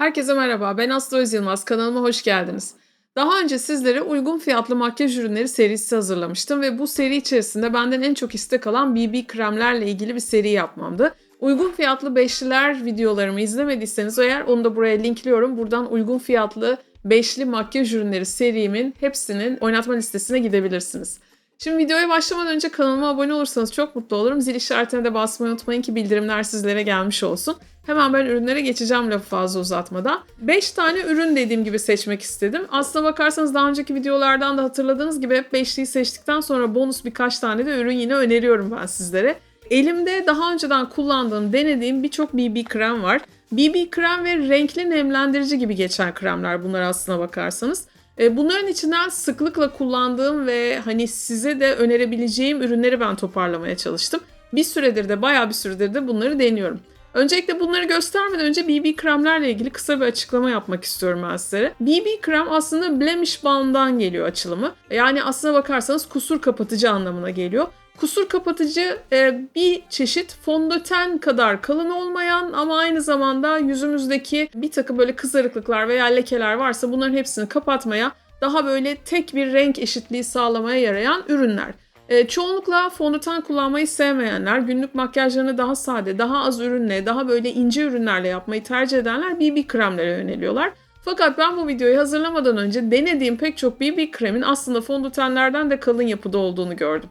Herkese merhaba, ben Aslı Öz. Kanalıma hoş geldiniz. Daha önce sizlere uygun fiyatlı makyaj ürünleri serisi hazırlamıştım ve bu seri içerisinde benden en çok istek alan BB kremlerle ilgili bir seri yapmamdı. Uygun fiyatlı beşliler videolarımı izlemediyseniz eğer onu da buraya linkliyorum. Buradan uygun fiyatlı beşli makyaj ürünleri serimin hepsinin oynatma listesine gidebilirsiniz. Şimdi videoya başlamadan önce kanalıma abone olursanız çok mutlu olurum. Zil işaretine de basmayı unutmayın ki bildirimler sizlere gelmiş olsun. Hemen ben ürünlere geçeceğim lafı fazla uzatmadan. 5 tane ürün dediğim gibi seçmek istedim. Aslına bakarsanız daha önceki videolardan da hatırladığınız gibi hep 5'liyi seçtikten sonra bonus birkaç tane de ürün yine öneriyorum ben sizlere. Elimde daha önceden kullandığım, denediğim birçok BB krem var. BB krem ve renkli nemlendirici gibi geçen kremler bunlar aslına bakarsanız. E, Bunların içinden sıklıkla kullandığım ve hani size de önerebileceğim ürünleri ben toparlamaya çalıştım. Bir süredir de bayağı bir süredir de bunları deniyorum. Öncelikle bunları göstermeden önce BB kremlerle ilgili kısa bir açıklama yapmak istiyorum ben sizlere. BB krem aslında Blemish Balm'dan geliyor açılımı. Yani aslına bakarsanız kusur kapatıcı anlamına geliyor. Kusur kapatıcı e, bir çeşit fondöten kadar kalın olmayan ama aynı zamanda yüzümüzdeki bir takım böyle kızarıklıklar veya lekeler varsa bunların hepsini kapatmaya, daha böyle tek bir renk eşitliği sağlamaya yarayan ürünler. E, çoğunlukla fondöten kullanmayı sevmeyenler, günlük makyajlarını daha sade, daha az ürünle, daha böyle ince ürünlerle yapmayı tercih edenler BB kremlere yöneliyorlar. Fakat ben bu videoyu hazırlamadan önce denediğim pek çok BB kremin aslında fondötenlerden de kalın yapıda olduğunu gördüm.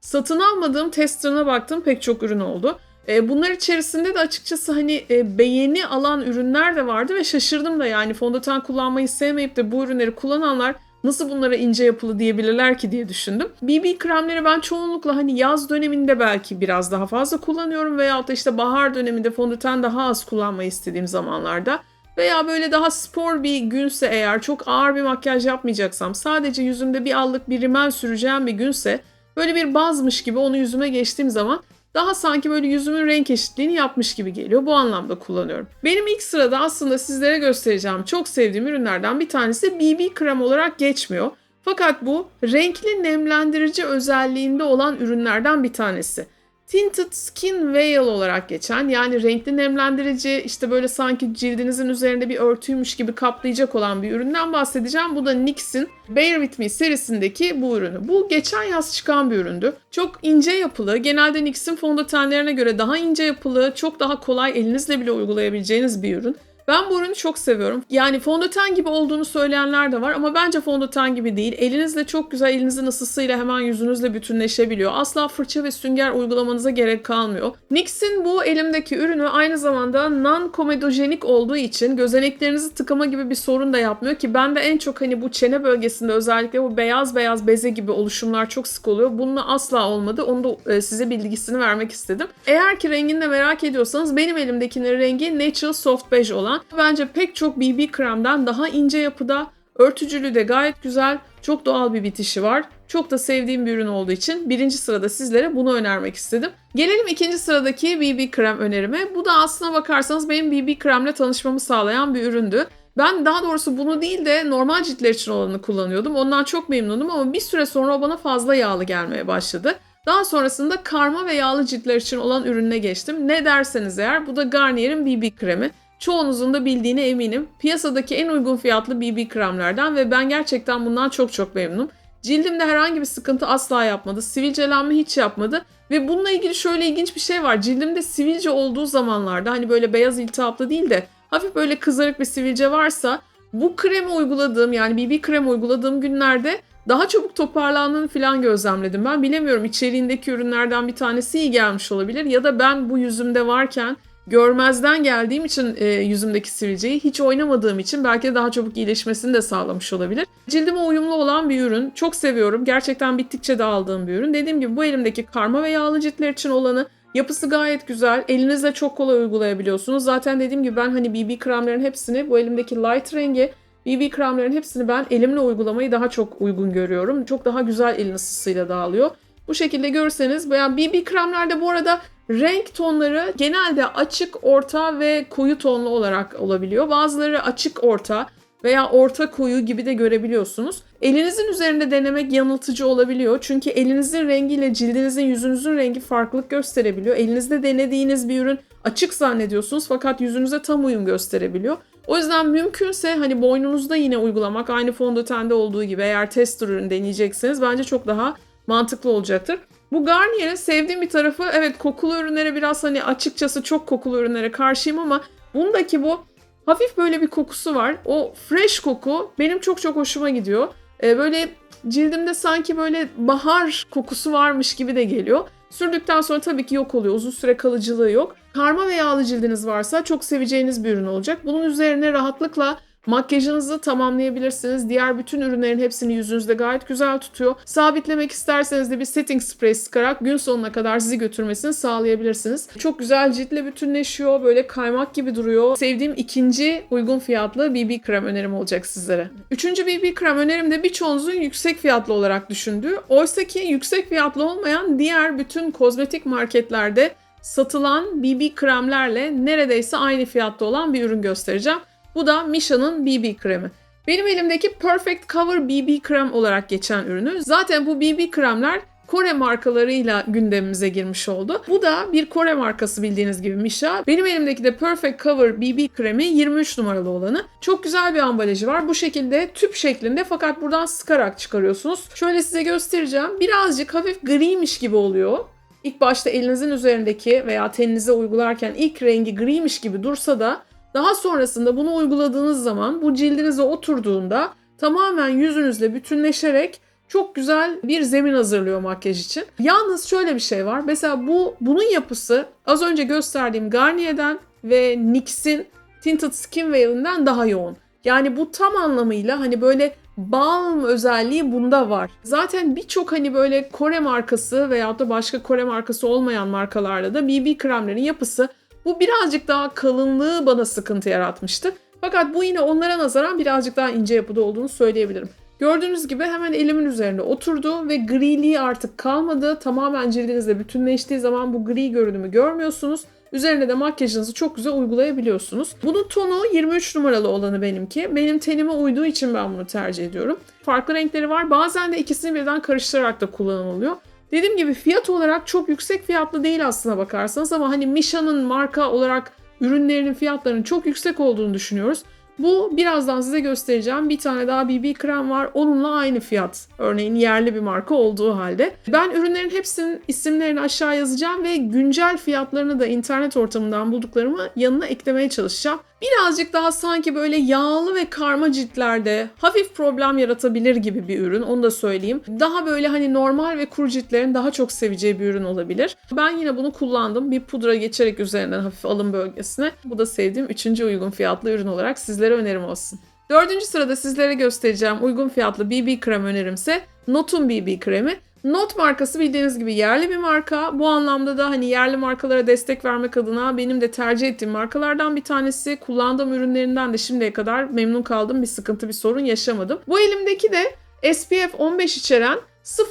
Satın almadığım testerına baktığım pek çok ürün oldu. E, bunlar içerisinde de açıkçası hani e, beğeni alan ürünler de vardı ve şaşırdım da yani fondöten kullanmayı sevmeyip de bu ürünleri kullananlar nasıl bunlara ince yapılı diyebilirler ki diye düşündüm. BB kremleri ben çoğunlukla hani yaz döneminde belki biraz daha fazla kullanıyorum veyahut da işte bahar döneminde fondöten daha az kullanmayı istediğim zamanlarda veya böyle daha spor bir günse eğer çok ağır bir makyaj yapmayacaksam sadece yüzümde bir allık bir rimel süreceğim bir günse böyle bir bazmış gibi onu yüzüme geçtiğim zaman daha sanki böyle yüzümün renk eşitliğini yapmış gibi geliyor. Bu anlamda kullanıyorum. Benim ilk sırada aslında sizlere göstereceğim çok sevdiğim ürünlerden bir tanesi BB krem olarak geçmiyor. Fakat bu renkli nemlendirici özelliğinde olan ürünlerden bir tanesi. Tinted Skin Veil olarak geçen yani renkli nemlendirici işte böyle sanki cildinizin üzerinde bir örtüymüş gibi kaplayacak olan bir üründen bahsedeceğim. Bu da NYX'in Bear With Me serisindeki bu ürünü. Bu geçen yaz çıkan bir üründü. Çok ince yapılı, genelde NYX'in fondötenlerine göre daha ince yapılı, çok daha kolay elinizle bile uygulayabileceğiniz bir ürün. Ben bu ürünü çok seviyorum. Yani fondöten gibi olduğunu söyleyenler de var ama bence fondöten gibi değil. Elinizle çok güzel elinizin ısısıyla hemen yüzünüzle bütünleşebiliyor. Asla fırça ve sünger uygulamanıza gerek kalmıyor. NYX'in bu elimdeki ürünü aynı zamanda non-komedojenik olduğu için gözeneklerinizi tıkama gibi bir sorun da yapmıyor ki ben de en çok hani bu çene bölgesinde özellikle bu beyaz beyaz beze gibi oluşumlar çok sık oluyor. Bununla asla olmadı. Onu da e, size bilgisini vermek istedim. Eğer ki rengini de merak ediyorsanız benim elimdekinin rengi Natural Soft Beige olan bence pek çok BB kremden daha ince yapıda, örtücülüğü de gayet güzel, çok doğal bir bitişi var. Çok da sevdiğim bir ürün olduğu için birinci sırada sizlere bunu önermek istedim. Gelelim ikinci sıradaki BB krem önerime. Bu da aslına bakarsanız benim BB kremle tanışmamı sağlayan bir üründü. Ben daha doğrusu bunu değil de normal ciltler için olanı kullanıyordum. Ondan çok memnunum ama bir süre sonra o bana fazla yağlı gelmeye başladı. Daha sonrasında karma ve yağlı ciltler için olan ürüne geçtim. Ne derseniz eğer bu da Garnier'in BB kremi. Çoğunuzun da bildiğine eminim. Piyasadaki en uygun fiyatlı BB kremlerden ve ben gerçekten bundan çok çok memnunum. Cildimde herhangi bir sıkıntı asla yapmadı. Sivilcelenme hiç yapmadı. Ve bununla ilgili şöyle ilginç bir şey var. Cildimde sivilce olduğu zamanlarda hani böyle beyaz iltihaplı değil de hafif böyle kızarık bir sivilce varsa bu kremi uyguladığım yani BB kremi uyguladığım günlerde daha çabuk toparlandığını falan gözlemledim. Ben bilemiyorum içeriğindeki ürünlerden bir tanesi iyi gelmiş olabilir ya da ben bu yüzümde varken görmezden geldiğim için e, yüzümdeki sivilceyi hiç oynamadığım için belki de daha çabuk iyileşmesini de sağlamış olabilir. Cildime uyumlu olan bir ürün. Çok seviyorum. Gerçekten bittikçe de aldığım bir ürün. Dediğim gibi bu elimdeki karma ve yağlı ciltler için olanı Yapısı gayet güzel. Elinizle çok kolay uygulayabiliyorsunuz. Zaten dediğim gibi ben hani BB kremlerin hepsini bu elimdeki light rengi BB kremlerin hepsini ben elimle uygulamayı daha çok uygun görüyorum. Çok daha güzel elin ısısıyla dağılıyor. Bu şekilde görürseniz yani BB kremlerde bu arada renk tonları genelde açık, orta ve koyu tonlu olarak olabiliyor. Bazıları açık orta veya orta koyu gibi de görebiliyorsunuz. Elinizin üzerinde denemek yanıltıcı olabiliyor. Çünkü elinizin rengiyle cildinizin, yüzünüzün rengi farklılık gösterebiliyor. Elinizde denediğiniz bir ürün açık zannediyorsunuz fakat yüzünüze tam uyum gösterebiliyor. O yüzden mümkünse hani boynunuzda yine uygulamak aynı fondötende olduğu gibi eğer tester ürün deneyecekseniz bence çok daha mantıklı olacaktır. Bu Garnier'in sevdiğim bir tarafı evet kokulu ürünlere biraz hani açıkçası çok kokulu ürünlere karşıyım ama bundaki bu hafif böyle bir kokusu var. O fresh koku benim çok çok hoşuma gidiyor. Ee, böyle cildimde sanki böyle bahar kokusu varmış gibi de geliyor. Sürdükten sonra tabii ki yok oluyor. Uzun süre kalıcılığı yok. Karma ve yağlı cildiniz varsa çok seveceğiniz bir ürün olacak. Bunun üzerine rahatlıkla makyajınızı tamamlayabilirsiniz. Diğer bütün ürünlerin hepsini yüzünüzde gayet güzel tutuyor. Sabitlemek isterseniz de bir setting spray sıkarak gün sonuna kadar sizi götürmesini sağlayabilirsiniz. Çok güzel ciltle bütünleşiyor. Böyle kaymak gibi duruyor. Sevdiğim ikinci uygun fiyatlı BB krem önerim olacak sizlere. Üçüncü BB krem önerim de birçoğunuzun yüksek fiyatlı olarak düşündüğü. Oysa ki yüksek fiyatlı olmayan diğer bütün kozmetik marketlerde satılan BB kremlerle neredeyse aynı fiyatta olan bir ürün göstereceğim. Bu da Misha'nın BB kremi. Benim elimdeki Perfect Cover BB krem olarak geçen ürünü. Zaten bu BB kremler Kore markalarıyla gündemimize girmiş oldu. Bu da bir Kore markası bildiğiniz gibi Misha. Benim elimdeki de Perfect Cover BB kremi 23 numaralı olanı. Çok güzel bir ambalajı var. Bu şekilde tüp şeklinde fakat buradan sıkarak çıkarıyorsunuz. Şöyle size göstereceğim. Birazcık hafif griymiş gibi oluyor. İlk başta elinizin üzerindeki veya teninize uygularken ilk rengi griymiş gibi dursa da daha sonrasında bunu uyguladığınız zaman bu cildinize oturduğunda tamamen yüzünüzle bütünleşerek çok güzel bir zemin hazırlıyor makyaj için. Yalnız şöyle bir şey var. Mesela bu bunun yapısı az önce gösterdiğim Garnier'den ve NYX'in Tinted Skin Veil'inden daha yoğun. Yani bu tam anlamıyla hani böyle balm özelliği bunda var. Zaten birçok hani böyle Kore markası veyahut da başka Kore markası olmayan markalarda da BB kremlerin yapısı bu birazcık daha kalınlığı bana sıkıntı yaratmıştı. Fakat bu yine onlara nazaran birazcık daha ince yapıda olduğunu söyleyebilirim. Gördüğünüz gibi hemen elimin üzerinde oturdu ve griliği artık kalmadı. Tamamen cildinizle bütünleştiği zaman bu gri görünümü görmüyorsunuz. Üzerine de makyajınızı çok güzel uygulayabiliyorsunuz. Bunun tonu 23 numaralı olanı benimki. Benim tenime uyduğu için ben bunu tercih ediyorum. Farklı renkleri var. Bazen de ikisini birden karıştırarak da kullanılıyor. Dediğim gibi fiyat olarak çok yüksek fiyatlı değil aslına bakarsanız ama hani Misha'nın marka olarak ürünlerinin fiyatlarının çok yüksek olduğunu düşünüyoruz. Bu birazdan size göstereceğim. Bir tane daha BB krem var. Onunla aynı fiyat. Örneğin yerli bir marka olduğu halde. Ben ürünlerin hepsinin isimlerini aşağı yazacağım ve güncel fiyatlarını da internet ortamından bulduklarımı yanına eklemeye çalışacağım. Birazcık daha sanki böyle yağlı ve karma ciltlerde hafif problem yaratabilir gibi bir ürün. Onu da söyleyeyim. Daha böyle hani normal ve kuru ciltlerin daha çok seveceği bir ürün olabilir. Ben yine bunu kullandım. Bir pudra geçerek üzerinden hafif alım bölgesine. Bu da sevdiğim üçüncü uygun fiyatlı ürün olarak sizlere önerim olsun. Dördüncü sırada sizlere göstereceğim uygun fiyatlı BB krem önerimse Notun BB kremi. Not markası bildiğiniz gibi yerli bir marka. Bu anlamda da hani yerli markalara destek vermek adına benim de tercih ettiğim markalardan bir tanesi. Kullandığım ürünlerinden de şimdiye kadar memnun kaldım. Bir sıkıntı, bir sorun yaşamadım. Bu elimdeki de SPF 15 içeren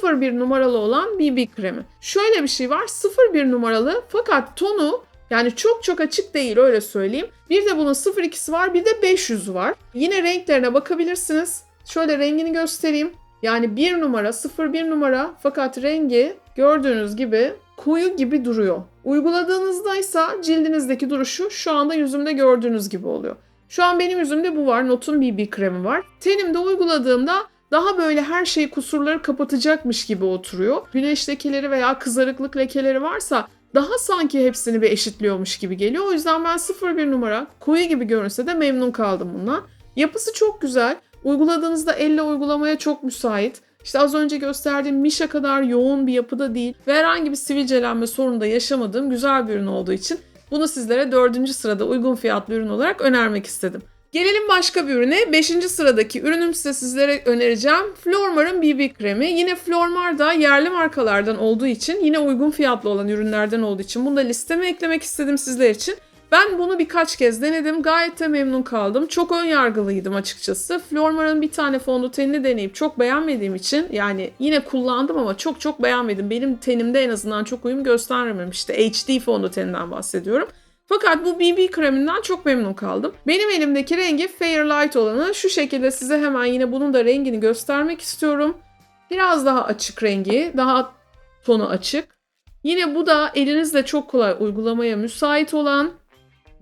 01 numaralı olan BB kremi. Şöyle bir şey var. 01 numaralı fakat tonu yani çok çok açık değil öyle söyleyeyim. Bir de bunun 02'si var bir de 500'ü var. Yine renklerine bakabilirsiniz. Şöyle rengini göstereyim. Yani 1 numara 01 numara fakat rengi gördüğünüz gibi koyu gibi duruyor. Uyguladığınızda ise cildinizdeki duruşu şu anda yüzümde gördüğünüz gibi oluyor. Şu an benim yüzümde bu var. Notun BB kremi var. Tenimde uyguladığımda daha böyle her şeyi kusurları kapatacakmış gibi oturuyor. Güneş lekeleri veya kızarıklık lekeleri varsa daha sanki hepsini bir eşitliyormuş gibi geliyor. O yüzden ben 01 numara koyu gibi görünse de memnun kaldım bundan. Yapısı çok güzel. Uyguladığınızda elle uygulamaya çok müsait. İşte az önce gösterdiğim Misha kadar yoğun bir yapıda değil ve herhangi bir sivilcelenme sorunu da yaşamadığım güzel bir ürün olduğu için bunu sizlere dördüncü sırada uygun fiyatlı ürün olarak önermek istedim. Gelelim başka bir ürüne. Beşinci sıradaki ürünüm size sizlere önereceğim. Flormar'ın BB kremi. Yine Flormar da yerli markalardan olduğu için yine uygun fiyatlı olan ürünlerden olduğu için bunu da listeme eklemek istedim sizler için. Ben bunu birkaç kez denedim. Gayet de memnun kaldım. Çok ön yargılıydım açıkçası. Flormar'ın bir tane fondötenini deneyip çok beğenmediğim için yani yine kullandım ama çok çok beğenmedim. Benim tenimde en azından çok uyum göstermemişti. HD fondöteninden bahsediyorum. Fakat bu BB kreminden çok memnun kaldım. Benim elimdeki rengi Fairlight olanı şu şekilde size hemen yine bunun da rengini göstermek istiyorum. Biraz daha açık rengi, daha tonu açık. Yine bu da elinizle çok kolay uygulamaya müsait olan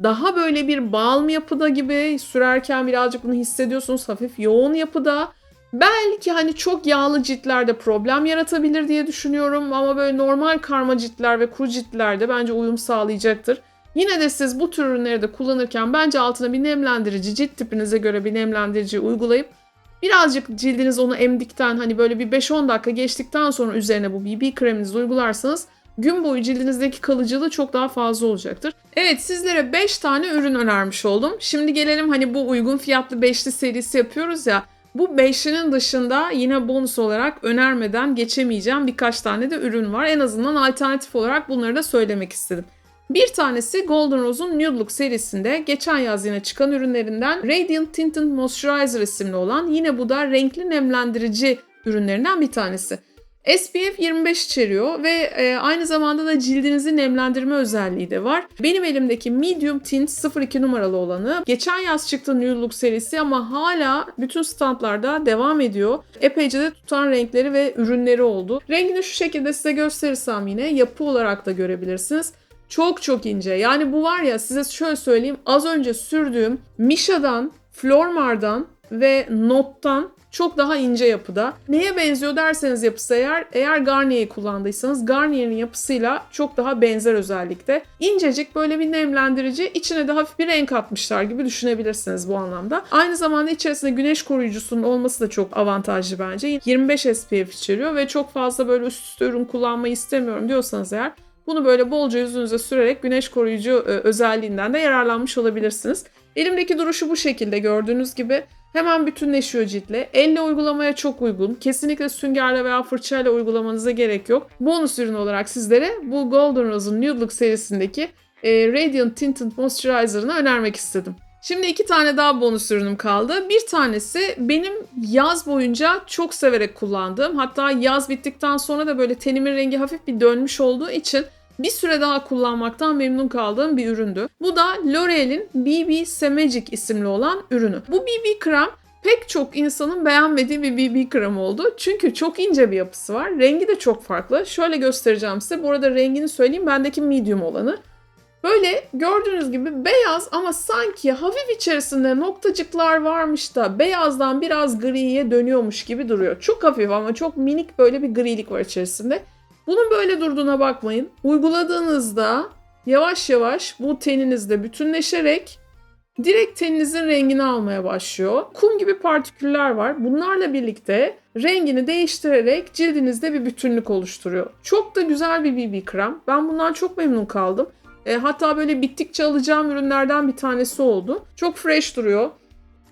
daha böyle bir balm yapıda gibi sürerken birazcık bunu hissediyorsunuz hafif yoğun yapıda. Belki hani çok yağlı ciltlerde problem yaratabilir diye düşünüyorum ama böyle normal karma ciltler ve kuru ciltlerde bence uyum sağlayacaktır. Yine de siz bu tür ürünleri de kullanırken bence altına bir nemlendirici, cilt tipinize göre bir nemlendirici uygulayıp birazcık cildiniz onu emdikten hani böyle bir 5-10 dakika geçtikten sonra üzerine bu BB kreminizi uygularsanız gün boyu cildinizdeki kalıcılığı çok daha fazla olacaktır. Evet sizlere 5 tane ürün önermiş oldum. Şimdi gelelim hani bu uygun fiyatlı 5'li serisi yapıyoruz ya. Bu 5'linin dışında yine bonus olarak önermeden geçemeyeceğim birkaç tane de ürün var. En azından alternatif olarak bunları da söylemek istedim. Bir tanesi Golden Rose'un Nude Look serisinde geçen yaz yine çıkan ürünlerinden Radiant Tinted Moisturizer isimli olan yine bu da renkli nemlendirici ürünlerinden bir tanesi. SPF 25 içeriyor ve e, aynı zamanda da cildinizi nemlendirme özelliği de var. Benim elimdeki Medium Tint 02 numaralı olanı. Geçen yaz çıktı Nude Look serisi ama hala bütün standlarda devam ediyor. Epeyce de tutan renkleri ve ürünleri oldu. Rengini şu şekilde size gösterirsem yine yapı olarak da görebilirsiniz. Çok çok ince. Yani bu var ya size şöyle söyleyeyim. Az önce sürdüğüm Misha'dan, Flormar'dan ve Not'tan çok daha ince yapıda. Neye benziyor derseniz yapısı eğer, eğer Garnier'i kullandıysanız Garnier'in yapısıyla çok daha benzer özellikte. İncecik böyle bir nemlendirici, içine de hafif bir renk atmışlar gibi düşünebilirsiniz bu anlamda. Aynı zamanda içerisinde güneş koruyucusunun olması da çok avantajlı bence. 25 SPF içeriyor ve çok fazla böyle üst üste ürün kullanmayı istemiyorum diyorsanız eğer bunu böyle bolca yüzünüze sürerek güneş koruyucu e, özelliğinden de yararlanmış olabilirsiniz. Elimdeki duruşu bu şekilde gördüğünüz gibi hemen bütünleşiyor ciltle. Elle uygulamaya çok uygun. Kesinlikle süngerle veya fırçayla uygulamanıza gerek yok. Bonus ürün olarak sizlere bu Golden Rose'un Nude Look serisindeki e, Radiant Tinted Moisturizer'ını önermek istedim. Şimdi iki tane daha bonus ürünüm kaldı. Bir tanesi benim yaz boyunca çok severek kullandığım hatta yaz bittikten sonra da böyle tenimin rengi hafif bir dönmüş olduğu için bir süre daha kullanmaktan memnun kaldığım bir üründü. Bu da L'Oreal'in BB Semagic isimli olan ürünü. Bu BB krem pek çok insanın beğenmediği bir BB krem oldu. Çünkü çok ince bir yapısı var. Rengi de çok farklı. Şöyle göstereceğim size. Bu arada rengini söyleyeyim. Bendeki medium olanı. Böyle gördüğünüz gibi beyaz ama sanki hafif içerisinde noktacıklar varmış da beyazdan biraz griye dönüyormuş gibi duruyor. Çok hafif ama çok minik böyle bir grilik var içerisinde. Bunun böyle durduğuna bakmayın. Uyguladığınızda yavaş yavaş bu teninizde bütünleşerek direkt teninizin rengini almaya başlıyor. Kum gibi partiküller var. Bunlarla birlikte rengini değiştirerek cildinizde bir bütünlük oluşturuyor. Çok da güzel bir BB krem. Ben bundan çok memnun kaldım. E, hatta böyle bittikçe alacağım ürünlerden bir tanesi oldu. Çok fresh duruyor.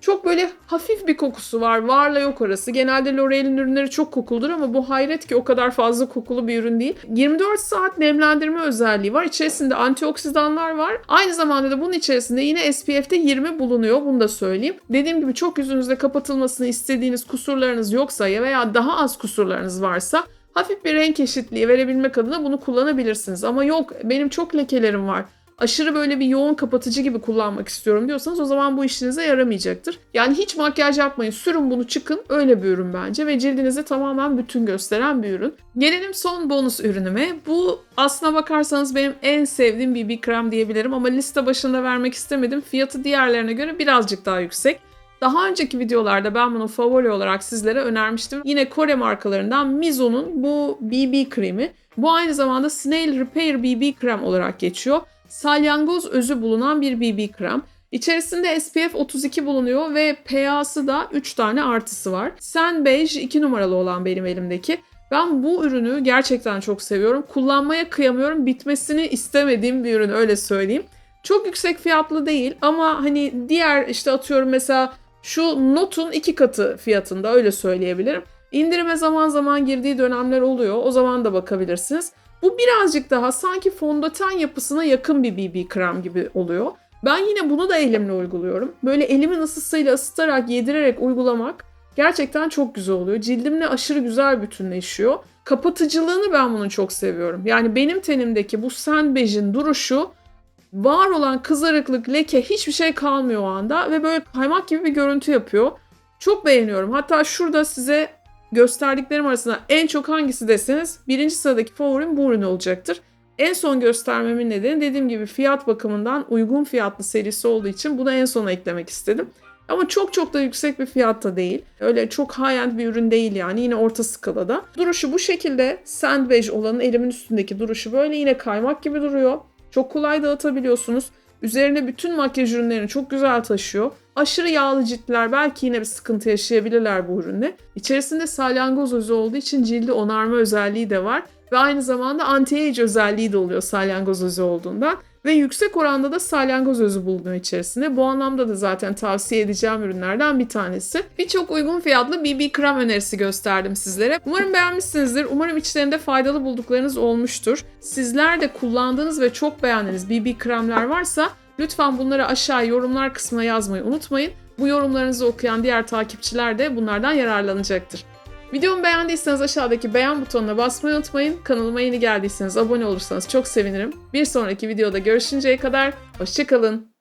Çok böyle hafif bir kokusu var. Varla yok arası. Genelde L'Oreal'in ürünleri çok kokuludur ama bu hayret ki o kadar fazla kokulu bir ürün değil. 24 saat nemlendirme özelliği var. İçerisinde antioksidanlar var. Aynı zamanda da bunun içerisinde yine SPF'te 20 bulunuyor. Bunu da söyleyeyim. Dediğim gibi çok yüzünüzde kapatılmasını istediğiniz kusurlarınız yoksa ya veya daha az kusurlarınız varsa hafif bir renk eşitliği verebilmek adına bunu kullanabilirsiniz. Ama yok benim çok lekelerim var aşırı böyle bir yoğun kapatıcı gibi kullanmak istiyorum diyorsanız o zaman bu işinize yaramayacaktır. Yani hiç makyaj yapmayın, sürün bunu çıkın. Öyle bir ürün bence ve cildinizi tamamen bütün gösteren bir ürün. Gelelim son bonus ürünüme. Bu aslına bakarsanız benim en sevdiğim BB krem diyebilirim ama liste başında vermek istemedim. Fiyatı diğerlerine göre birazcık daha yüksek. Daha önceki videolarda ben bunu favori olarak sizlere önermiştim. Yine Kore markalarından Mizo'nun bu BB kremi. Bu aynı zamanda Snail Repair BB krem olarak geçiyor salyangoz özü bulunan bir BB krem. İçerisinde SPF 32 bulunuyor ve PA'sı da 3 tane artısı var. Sen Beige 2 numaralı olan benim elimdeki. Ben bu ürünü gerçekten çok seviyorum. Kullanmaya kıyamıyorum. Bitmesini istemediğim bir ürün öyle söyleyeyim. Çok yüksek fiyatlı değil ama hani diğer işte atıyorum mesela şu notun iki katı fiyatında öyle söyleyebilirim. İndirime zaman zaman girdiği dönemler oluyor. O zaman da bakabilirsiniz. Bu birazcık daha sanki fondöten yapısına yakın bir BB krem gibi oluyor. Ben yine bunu da elimle uyguluyorum. Böyle elimin ısısıyla ısıtarak, yedirerek uygulamak gerçekten çok güzel oluyor. Cildimle aşırı güzel bütünleşiyor. Kapatıcılığını ben bunu çok seviyorum. Yani benim tenimdeki bu sandbejin duruşu var olan kızarıklık, leke hiçbir şey kalmıyor o anda ve böyle kaymak gibi bir görüntü yapıyor. Çok beğeniyorum. Hatta şurada size gösterdiklerim arasında en çok hangisi deseniz birinci sıradaki favorim bu ürün olacaktır. En son göstermemin nedeni dediğim gibi fiyat bakımından uygun fiyatlı serisi olduğu için bunu en sona eklemek istedim. Ama çok çok da yüksek bir fiyatta değil. Öyle çok high-end bir ürün değil yani. Yine orta skalada. Duruşu bu şekilde. Sandwich olanın elimin üstündeki duruşu böyle yine kaymak gibi duruyor. Çok kolay dağıtabiliyorsunuz. Üzerine bütün makyaj ürünlerini çok güzel taşıyor. Aşırı yağlı ciltler belki yine bir sıkıntı yaşayabilirler bu ürünle. İçerisinde salyangoz özü olduğu için cildi onarma özelliği de var. Ve aynı zamanda anti-age özelliği de oluyor salyangoz özü olduğundan. Ve yüksek oranda da salyangoz özü bulunuyor içerisinde. Bu anlamda da zaten tavsiye edeceğim ürünlerden bir tanesi. Birçok uygun fiyatlı BB krem önerisi gösterdim sizlere. Umarım beğenmişsinizdir. Umarım içlerinde faydalı bulduklarınız olmuştur. Sizler de kullandığınız ve çok beğendiğiniz BB kremler varsa lütfen bunları aşağı yorumlar kısmına yazmayı unutmayın. Bu yorumlarınızı okuyan diğer takipçiler de bunlardan yararlanacaktır. Videomu beğendiyseniz aşağıdaki beğen butonuna basmayı unutmayın. Kanalıma yeni geldiyseniz abone olursanız çok sevinirim. Bir sonraki videoda görüşünceye kadar hoşçakalın.